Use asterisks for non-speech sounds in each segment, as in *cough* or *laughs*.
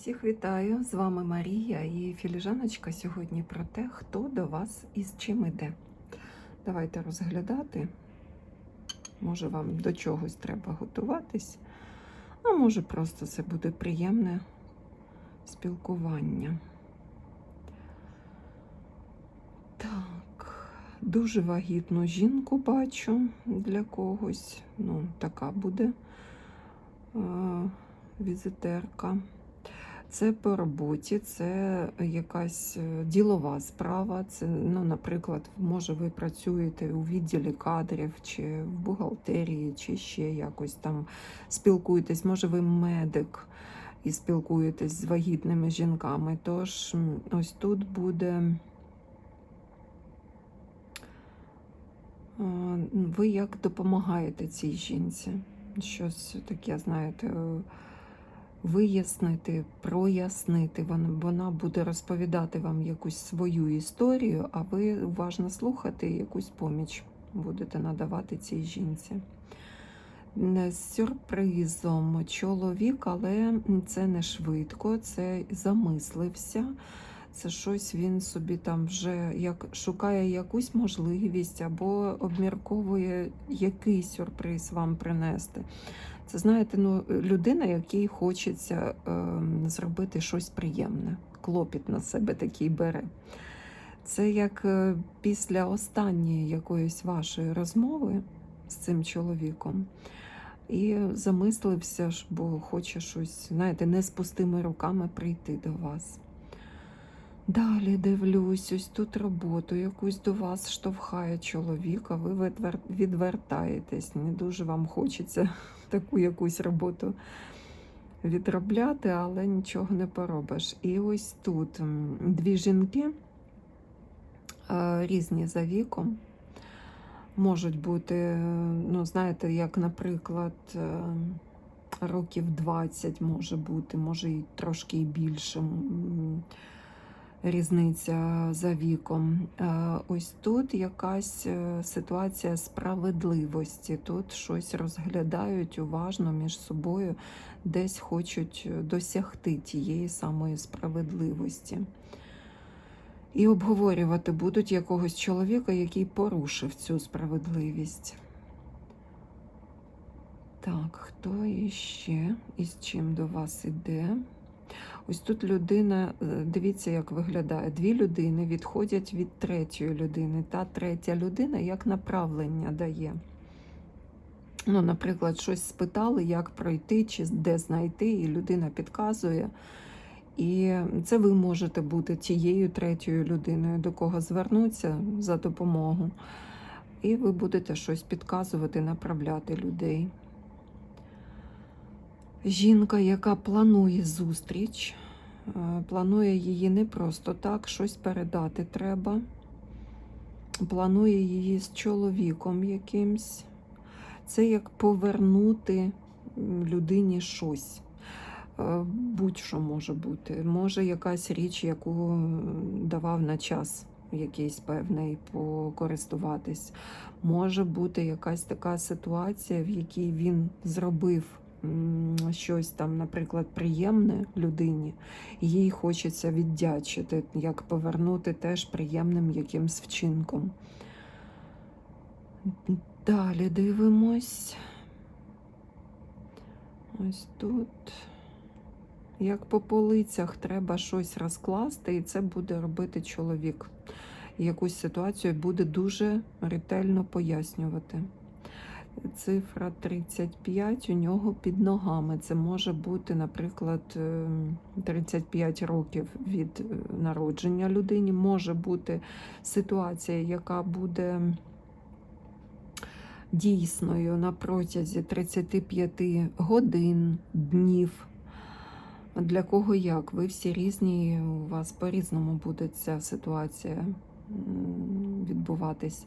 Всіх вітаю! З вами Марія і філіжаночка сьогодні про те, хто до вас і з чим іде. Давайте розглядати. Може, вам до чогось треба готуватись, а може, просто це буде приємне спілкування. Так, дуже вагітну жінку бачу для когось. Ну, така буде е, візитерка. Це по роботі, це якась е, ділова справа. Це, ну, наприклад, може, ви працюєте у відділі кадрів, чи в бухгалтерії, чи ще якось там спілкуєтесь. Може, ви медик і спілкуєтесь з вагітними жінками. Тож ось тут буде. е, Ви як допомагаєте цій жінці? Щось таке, знаєте, е, вияснити, прояснити. Вона, буде розповідати вам якусь свою історію, а ви уважно слухати якусь поміч будете надавати цій жінці. З сюрпризом чоловік, але це не швидко, це замислився. Це щось він собі там вже як шукає якусь можливість або обмірковує який сюрприз вам принести. Це знаєте, ну людина, якій хочеться е, зробити щось приємне, клопіт на себе такий бере. Це як е, після останньої якоїсь вашої розмови з цим чоловіком. І замислився, бо хоче щось, знаєте, не з пустими руками прийти до вас. Далі дивлюсь, ось тут роботу якусь до вас штовхає чоловік, а ви відвертаєтесь. Не дуже вам хочеться *laughs* таку якусь роботу відробляти, але нічого не поробиш. І ось тут дві жінки різні за віком. Можуть бути, ну, знаєте, як, наприклад, е, років 20 може бути, може і трошки і більше. Різниця за віком. Е, Ось тут якась е, ситуація справедливості. Тут щось розглядають уважно між собою, десь хочуть досягти тієї самої справедливості. І обговорювати будуть якогось чоловіка, який порушив цю справедливість. Так, хто іще і з чим до вас іде? Ось тут людина, е, дивіться, як виглядає. Дві людини відходять від третьої людини. Та третя людина як направлення дає. Ну, наприклад, щось спитали, як пройти, чи де знайти, і людина підказує. І це ви можете бути тією третьою людиною, до кого звернуться за допомогою. І ви будете щось підказувати, направляти людей. Жінка, яка планує зустріч, е, планує її не просто так, щось передати треба. Планує її з чоловіком якимсь. Це як повернути людині щось. Е, Будь-що може бути. Може якась річ, яку давав на час якийсь певний покористуватись. Може бути якась така ситуація, в якій він зробив щось там, наприклад, приємне людині, їй хочеться віддячити, як повернути теж приємним якимсь вчинком. Далі дивимось. Ось тут. Як по полицях треба щось розкласти, і це буде робити чоловік. Якусь ситуацію буде дуже ретельно пояснювати. Цифра 35 у нього під ногами. Це може бути, наприклад, е, 35 років від е, народження людині. Може бути ситуація, яка буде дійсною на протязі 35 годин, днів. Для кого як? Ви всі різні, у вас по-різному буде ця ситуація відбуватись.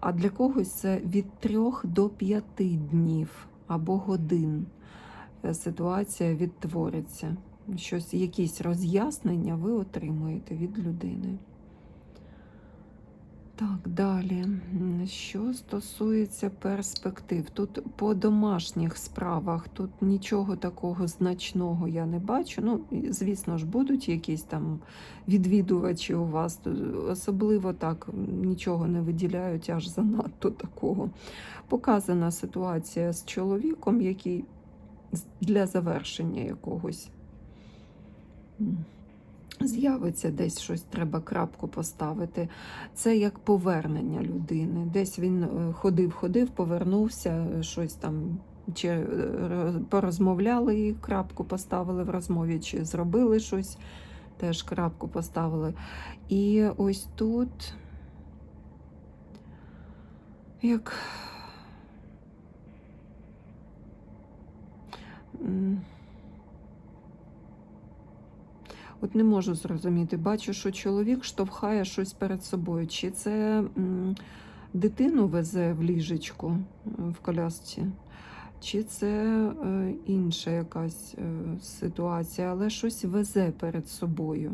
А для когось це від 3 до 5 днів або годин е, ситуація відтвориться. Щось, якісь роз'яснення ви отримуєте від людини. Так, далі. Що стосується перспектив, тут по домашніх справах тут нічого такого значного я не бачу. Ну, звісно ж, будуть якісь там відвідувачі у вас. Особливо так нічого не виділяють аж занадто такого. Показана ситуація з чоловіком, який для завершення якогось. З'явиться десь щось, треба крапку поставити. Це як повернення людини. Десь він е, ходив, ходив, повернувся, е, щось там чи е, порозмовляли і крапку поставили в розмові, чи зробили щось, теж крапку поставили. І ось тут, як. От не можу зрозуміти. Бачу, що чоловік штовхає щось перед собою. Чи це дитину везе в ліжечку е, в колясці, чи це е, інша якась е, ситуація, але щось везе перед собою.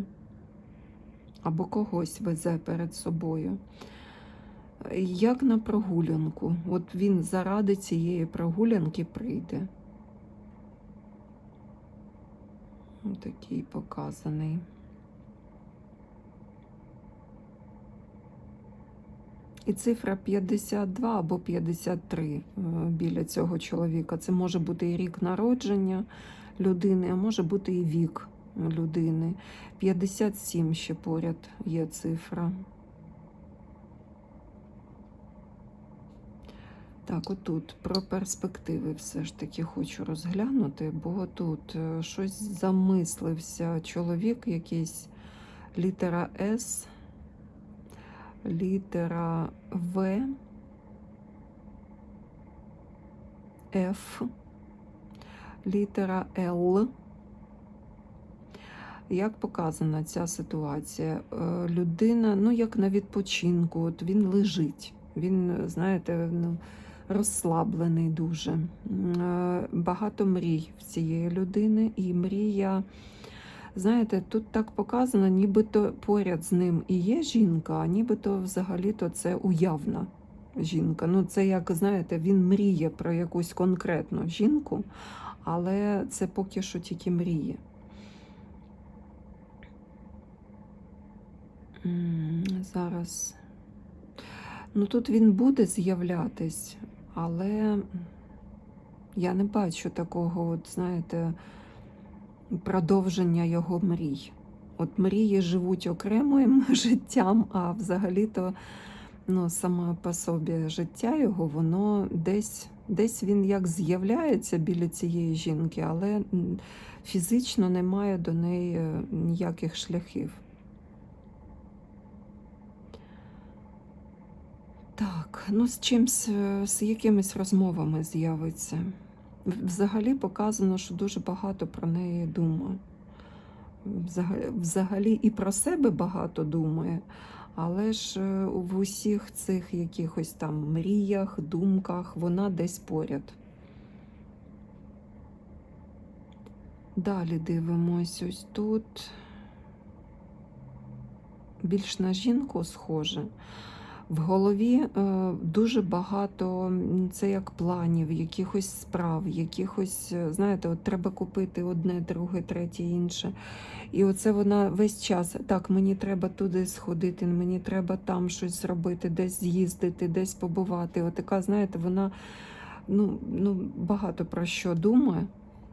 Або когось везе перед собою. Як на прогулянку. От він заради цієї прогулянки прийде. Такий показаний. І цифра 52 або 53 е, біля цього чоловіка. Це може бути і рік народження людини, а може бути і вік людини. 57 ще поряд є цифра. Так, отут про перспективи все ж таки хочу розглянути, бо тут е, щось замислився чоловік, якийсь літера С, літера В, Ф, літера Л. Як показана ця ситуація? Е, Людина, ну як на відпочинку, от він лежить. Він, знаєте, ну, розслаблений дуже. Е, Багато мрій в цієї людини, і мрія, знаєте, тут так показано, нібито поряд з ним і є жінка, а нібито взагалі-то це уявна жінка. Ну, це як, знаєте, він мріє про якусь конкретну жінку, але це поки що тільки мріє. Зараз. Ну тут він буде з'являтись, але я не бачу такого, от, знаєте, продовження його мрій. От мрії живуть окремим *laughs* життям, а взагалі-то ну, саме по собі життя його, воно десь, десь він як з'являється біля цієї жінки, але фізично немає до неї е, ніяких шляхів. Так, ну з чимсь, е, з якимись розмовами з'явиться. Взагалі показано, що дуже багато про неї думає. Взагалі, і про себе багато думає, але ж е, в усіх цих якихось там мріях, думках вона десь поряд. Далі дивимось ось тут. Більш на жінку схоже. В голові е, дуже багато це як планів, якихось справ, якихось, е, знаєте, от треба купити одне, друге, третє, інше. І оце вона весь час, так, мені треба туди сходити, мені треба там щось зробити, десь з'їздити, десь побувати. Отака, знаєте, вона ну, ну, багато про що думає,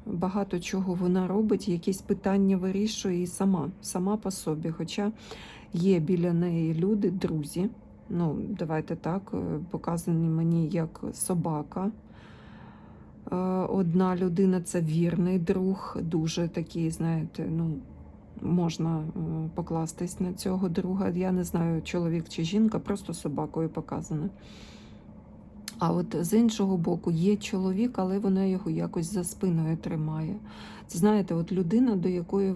багато чого вона робить, якісь питання вирішує і сама, сама по собі. Хоча є біля неї люди, друзі. Ну, давайте так, е, показані мені як собака. Е, Одна людина це вірний друг, дуже такий, знаєте, ну, можна е, покластись на цього друга. Я не знаю, чоловік чи жінка, просто собакою показана. А от з іншого боку є чоловік, але вона його якось за спиною тримає. Це знаєте, от людина, до якої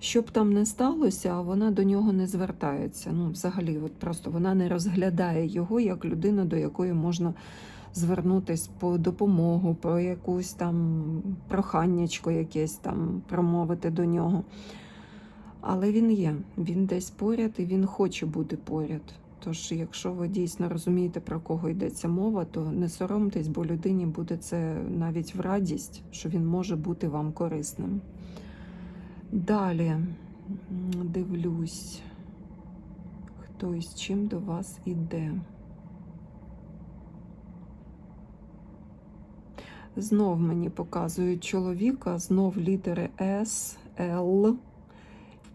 що б там не сталося, вона до нього не звертається. Ну, взагалі, от просто вона не розглядає його як людину, до якої можна звернутися по допомогу, по якусь там проханнячко якесь там промовити до нього. Але він є, він десь поряд і він хоче бути поряд. Тож, якщо ви дійсно розумієте, про кого йдеться мова, то не соромтесь, бо людині буде це навіть в радість, що він може бути вам корисним. Далі дивлюсь, хто із чим до вас іде. Знов мені показують чоловіка, знов літери С, Л,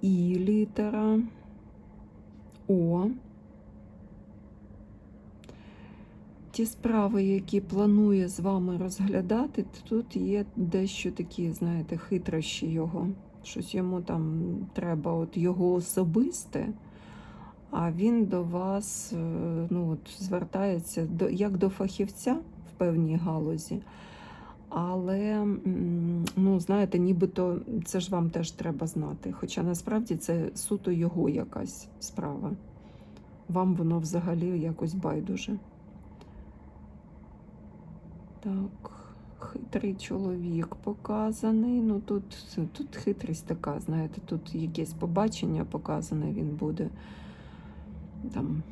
І літера, О. Ті справи, які планує з вами розглядати, тут є дещо такі, знаєте, хитрощі його. Щось йому там треба, от його особисте, а він до вас е, ну, от, звертається до, як до фахівця в певній галузі. Але, ну, знаєте, нібито це ж вам теж треба знати. Хоча насправді це суто його якась справа. Вам воно взагалі якось байдуже. Так, хитрий чоловік показаний. Ну тут, тут хитрість така, знаєте, тут якесь побачення показане, він буде там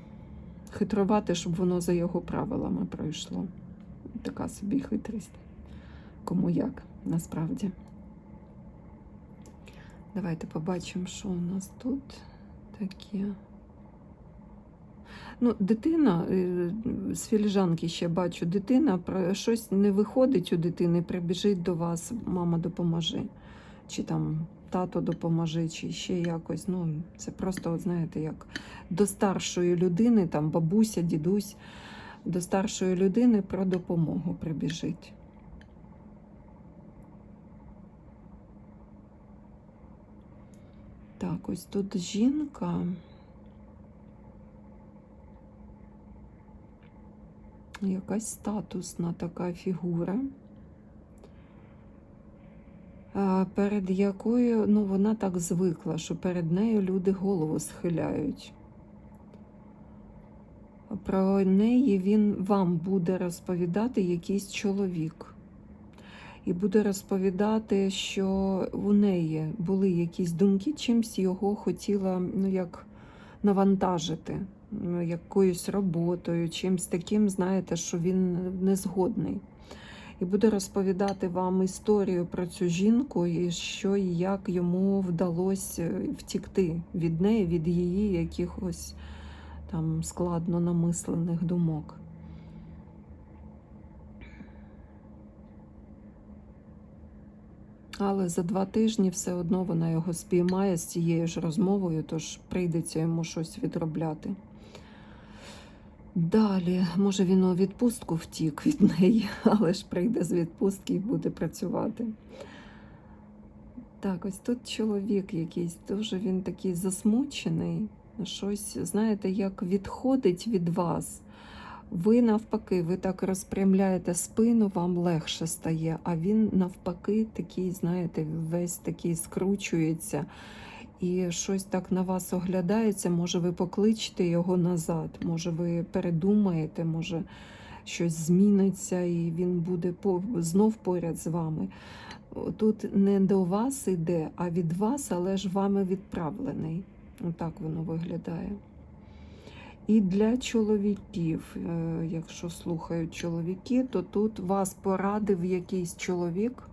хитрувати, щоб воно за його правилами пройшло. Така собі хитрість. Кому як, насправді. Давайте побачимо, що у нас тут таке. Ну, дитина е, з філіжанки ще бачу, дитина про щось не виходить у дитини, прибіжить до вас, мама допоможи, чи там тато допоможи, чи ще якось. Ну, це просто, от знаєте, як до старшої людини, там бабуся, дідусь, до старшої людини про допомогу прибіжить. Так, ось тут жінка. Якась статусна така фігура, перед якою ну, вона так звикла, що перед нею люди голову схиляють. Про неї він вам буде розповідати якийсь чоловік. І буде розповідати, що у неї були якісь думки, чимсь його хотіла ну, як навантажити ну, якоюсь роботою, чимсь таким, знаєте, що він не згодний. І буде розповідати вам історію про цю жінку, і що і як йому вдалося втікти від неї, від її якихось там складно намислених думок. Але за два тижні все одно вона його спіймає з цією ж розмовою, тож прийдеться йому щось відробляти. Далі, може, він у відпустку втік від неї, *laughs* але ж прийде з відпустки і буде працювати. Так, ось тут чоловік якийсь, дуже він такий засмучений, щось, знаєте, як відходить від вас. Ви навпаки, ви так розпрямляєте спину, вам легше стає, а він навпаки такий, знаєте, весь такий скручується і щось так на вас оглядається. Може, ви покличете його назад, може, ви передумаєте, може щось зміниться, і він буде по- знов поряд з вами. Тут не до вас іде, а від вас, але ж вами відправлений. Отак воно виглядає. І для чоловіків, е, якщо слухають чоловіки, то тут вас порадив якийсь чоловік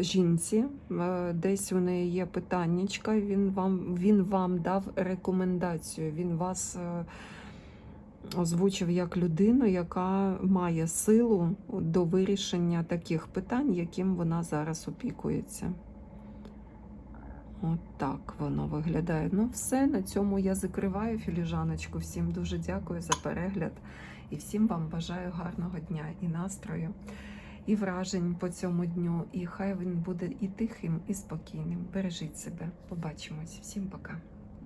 жінці, е, десь у неї є питаннячка, він вам, він вам дав рекомендацію, він вас е, озвучив як людину, яка має силу до вирішення таких питань, яким вона зараз опікується. От так воно виглядає. Ну, все, на цьому я закриваю філіжаночку. Всім дуже дякую за перегляд і всім вам бажаю гарного дня і настрою, і вражень по цьому дню. І хай він буде і тихим, і спокійним. Бережіть себе. Побачимось. Всім пока.